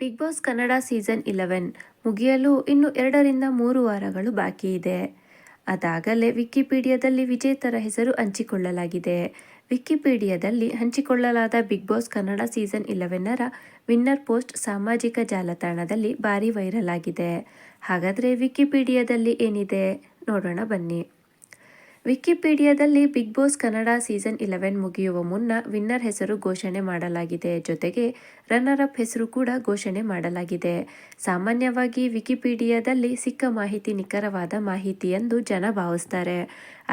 Big boss Kannada season eleven ಮುಗಿಯಲು ಇನ್ನು ಎರಡರಿಂದ ಮೂರು ವಾರಗಳು ಬಾಕಿ ಇದೆ. ಅದಾಗಲೇ ವಿಕಿಪೀಡಿಯಾದಲ್ಲಿ ವಿಜೇತರ ಹೆಸರು ಹಂಚಿಕೊಳ್ಳಲಾಗಿದೆ. ವಿಕಿಪೀಡಿಯಾದಲ್ಲಿ ಹಂಚಿಕೊಳ್ಳಲಾದ ಬಿಗ್ ಬಾಸ್ ಕನ್ನಡ ಸೀಸನ್ ಇಲೆವೆನ್ನರ ವಿನ್ನರ್ ಪೋಸ್ಟ್ ಸಾಮಾಜಿಕ ಜಾಲತಾಣದಲ್ಲಿ ಭಾರಿ ವೈರಲ್ ಆಗಿದೆ. ಹಾಗಾದರೆ ವಿಕಿಪೀಡಿಯಾದಲ್ಲಿ ಏನಿದೆ? ನೋಡೋಣ ಬನ್ನಿ. ವಿಕಿಪೀಡಿಯಾದಲ್ಲಿ big boss Kannada season eleven ಮುಗಿಯುವ ಮುನ್ನ ವಿನ್ನರ್ ಹೆಸರು ಘೋಷಣೆ ಮಾಡಲಾಗಿದೆ. ಜೊತೆಗೆ ರನ್ನರ್ ಅಪ್ ಹೆಸರು ಕೂಡ ಘೋಷಣೆ ಮಾಡಲಾಗಿದೆ. ಸಾಮಾನ್ಯವಾಗಿ ವಿಕಿಪೀಡಿಯಾದಲ್ಲಿ ಸಿಕ್ಕ ಮಾಹಿತಿ ನಿಖರವಾದ ಮಾಹಿತಿ ಎಂದು ಜನ ಭಾವಿಸ್ತಾರೆ.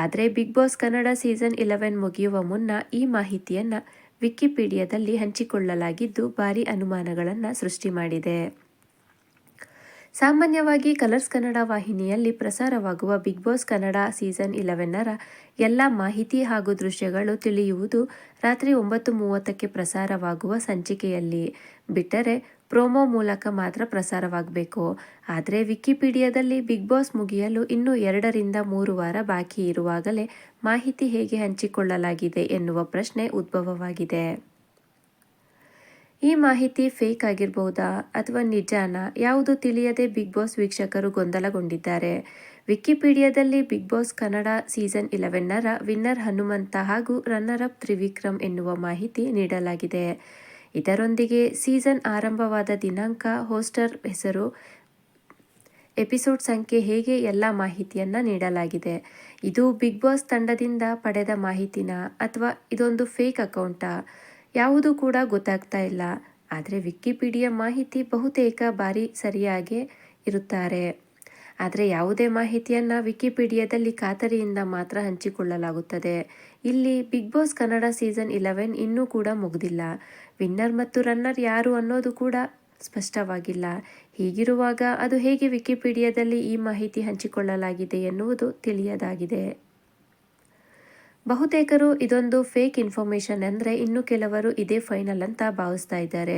ಆದರೆ big boss Kannada season eleven ಮುಗಿಯುವ ಮುನ್ನ ಈ ಮಾಹಿತಿಯನ್ನು ವಿಕಿಪೀಡಿಯಾದಲ್ಲಿ ಹಂಚಿಕೊಳ್ಳಲಾಗಿದ್ದು ಭಾರಿ ಅನುಮಾನಗಳನ್ನು ಸೃಷ್ಟಿ ಮಾಡಿದೆ. ಸಾಮಾನ್ಯವಾಗಿ ಕಲರ್ಸ್ ಕನ್ನಡ ವಾಹಿನಿಯಲ್ಲಿ ಪ್ರಸಾರವಾಗುವ ಬಿಗ್ ಬಾಸ್ ಕನ್ನಡ ಸೀಸನ್ ಇಲೆವೆನ್ನರ ಎಲ್ಲ ಮಾಹಿತಿ ಹಾಗೂ ದೃಶ್ಯಗಳು ತಿಳಿಯುವುದು ರಾತ್ರಿ ಒಂಬತ್ತು ಮೂವತ್ತಕ್ಕೆ ಪ್ರಸಾರವಾಗುವ ಸಂಚಿಕೆಯಲ್ಲಿ. ಬಿಟ್ಟರೆ ಪ್ರೋಮೋ ಮೂಲಕ ಮಾತ್ರ ಪ್ರಸಾರವಾಗಬೇಕು. ಆದರೆ ವಿಕಿಪೀಡಿಯಾದಲ್ಲಿ ಬಿಗ್ ಬಾಸ್ ಮುಗಿಯಲು ಇನ್ನೂ ಎರಡರಿಂದ ಮೂರು ವಾರ ಬಾಕಿ ಇರುವಾಗಲೇ ಮಾಹಿತಿ ಹೇಗೆ ಹಂಚಿಕೊಳ್ಳಲಾಗಿದೆ ಎನ್ನುವ ಪ್ರಶ್ನೆ ಉದ್ಭವವಾಗಿದೆ. ಈ ಮಾಹಿತಿ ಫೇಕ್ ಆಗಿರಬಹುದಾ ಅಥವಾ ನಿಜಾನ ಯಾವುದು ತಿಳಿಯದೆ ಬಿಗ್ ಬಾಸ್ ವೀಕ್ಷಕರು ಗೊಂದಲಗೊಂಡಿದ್ದಾರೆ. ವಿಕಿಪೀಡಿಯಾದಲ್ಲಿ ಬಿಗ್ ಬಾಸ್ ಕನ್ನಡ ಸೀಸನ್ ಇಲೆವೆನ್ನರ ವಿನ್ನರ್ ಹನುಮಂತ ಹಾಗೂ ರನ್ನರ್ ಅಪ್ ತ್ರಿವಿಕ್ರಮ್ ಎನ್ನುವ ಮಾಹಿತಿ ನೀಡಲಾಗಿದೆ. ಇದರೊಂದಿಗೆ ಸೀಸನ್ ಆರಂಭವಾದ ದಿನಾಂಕ, ಹೋಸ್ಟರ್ ಹೆಸರು, ಎಪಿಸೋಡ್ ಸಂಖ್ಯೆ ಹೇಗೆ ಎಲ್ಲ ಮಾಹಿತಿಯನ್ನು ನೀಡಲಾಗಿದೆ. ಇದು ಬಿಗ್ ಬಾಸ್ ತಂಡದಿಂದ ಪಡೆದ ಮಾಹಿತಿನ ಅಥವಾ ಇದೊಂದು ಫೇಕ್ ಅಕೌಂಟಾ? ಯಾವುದು ಕೂಡ ಗೊತ್ತಾಗ್ತಾ ಇಲ್ಲ. ಆದರೆ ವಿಕಿಪೀಡಿಯಾ ಮಾಹಿತಿ ಬಹುತೇಕ ಬಾರಿ ಸರಿಯಾಗೇ ಇರುತ್ತಾರೆ. ಆದರೆ ಯಾವುದೇ ಮಾಹಿತಿಯನ್ನು ವಿಕಿಪೀಡಿಯಾದಲ್ಲಿ ಖಾತರಿಯಿಂದ ಮಾತ್ರ ಹಂಚಿಕೊಳ್ಳಲಾಗುತ್ತದೆ. ಇಲ್ಲಿ big boss Kannada season eleven ಇನ್ನೂ ಕೂಡ ಮುಗಿದಿಲ್ಲ. ವಿನ್ನರ್ ಮತ್ತು ರನ್ನರ್ ಯಾರು ಅನ್ನೋದು ಕೂಡ ಸ್ಪಷ್ಟವಾಗಿಲ್ಲ. ಹೀಗಿರುವಾಗ ಅದು ಹೇಗೆ ವಿಕಿಪೀಡಿಯಾದಲ್ಲಿ ಈ ಮಾಹಿತಿ ಹಂಚಿಕೊಳ್ಳಲಾಗಿದೆ ಎನ್ನುವುದು ತಿಳಿಯದಾಗಿದೆ. ಬಹುತೇಕರು ಇದೊಂದು ಫೇಕ್ ಇನ್ಫಾರ್ಮೇಶನ್ ಅಂದರೆ ಇನ್ನು ಕೆಲವರು ಇದೇ ಫೈನಲ್ ಅಂತ ಭಾವಿಸ್ತಾ ಇದ್ದಾರೆ.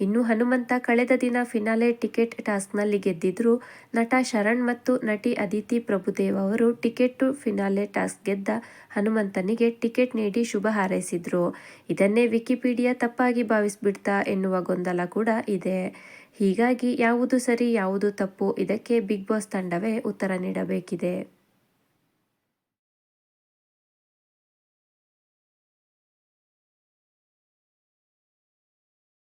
ಇನ್ನು ಹನುಮಂತ ಕಳೆದ ದಿನ ಫಿನಾಲೆ ಟಿಕೆಟ್ ಟಾಸ್ಕ್ನಲ್ಲಿ ಗೆದ್ದಿದ್ರು. ನಟ ಶರಣ್ ಮತ್ತು ನಟಿ ಅದಿತಿ ಪ್ರಭುದೇವ್ ಅವರು ಟಿಕೆಟ್ ಟು ಫಿನಾಲೆ ಟಾಸ್ಕ್ ಗೆದ್ದ ಹನುಮಂತನಿಗೆ ಟಿಕೆಟ್ ನೀಡಿ ಶುಭ ಹಾರೈಸಿದ್ರು. ಇದನ್ನೇ ವಿಕಿಪೀಡಿಯಾ ತಪ್ಪಾಗಿ ಭಾವಿಸ್ಬಿಡ್ತಾ ಎನ್ನುವ ಗೊಂದಲ ಕೂಡ ಇದೆ. ಹೀಗಾಗಿ ಯಾವುದು ಸರಿ, ಯಾವುದು ತಪ್ಪು ಇದಕ್ಕೆ ಬಿಗ್ ಬಾಸ್ ತಂಡವೇ ಉತ್ತರ ನೀಡಬೇಕಿದೆ.